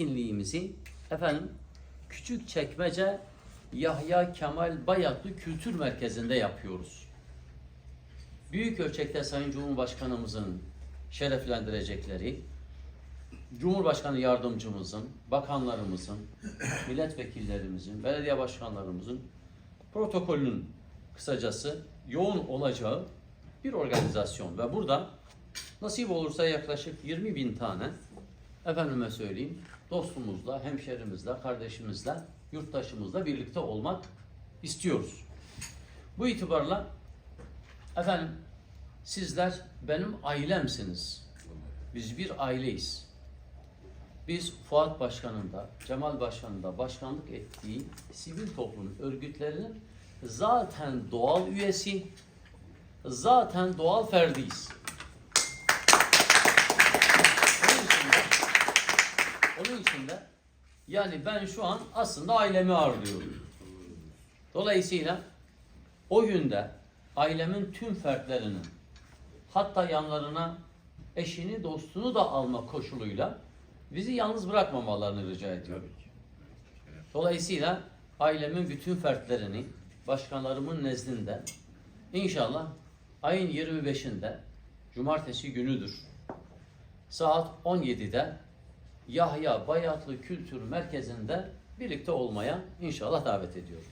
etkinliğimizi efendim küçük çekmece Yahya Kemal Bayatlı Kültür Merkezi'nde yapıyoruz. Büyük ölçekte Sayın Cumhurbaşkanımızın şereflendirecekleri, Cumhurbaşkanı yardımcımızın, bakanlarımızın, milletvekillerimizin, belediye başkanlarımızın protokolünün kısacası yoğun olacağı bir organizasyon ve burada nasip olursa yaklaşık 20 bin tane efendime söyleyeyim dostumuzla, hemşerimizle, kardeşimizle, yurttaşımızla birlikte olmak istiyoruz. Bu itibarla efendim sizler benim ailemsiniz. Biz bir aileyiz. Biz Fuat Başkan'ın da, Cemal Başkan'ın da başkanlık ettiği sivil toplum örgütlerinin zaten doğal üyesi, zaten doğal ferdiyiz. Onun için de, onun için de yani ben şu an aslında ailemi ağırlıyorum. Dolayısıyla o günde ailemin tüm fertlerinin hatta yanlarına eşini dostunu da alma koşuluyla bizi yalnız bırakmamalarını rica ediyorum. Dolayısıyla ailemin bütün fertlerini başkanlarımın nezdinde inşallah ayın 25'inde cumartesi günüdür. Saat 17'de Yahya Bayatlı Kültür Merkezi'nde birlikte olmaya inşallah davet ediyorum.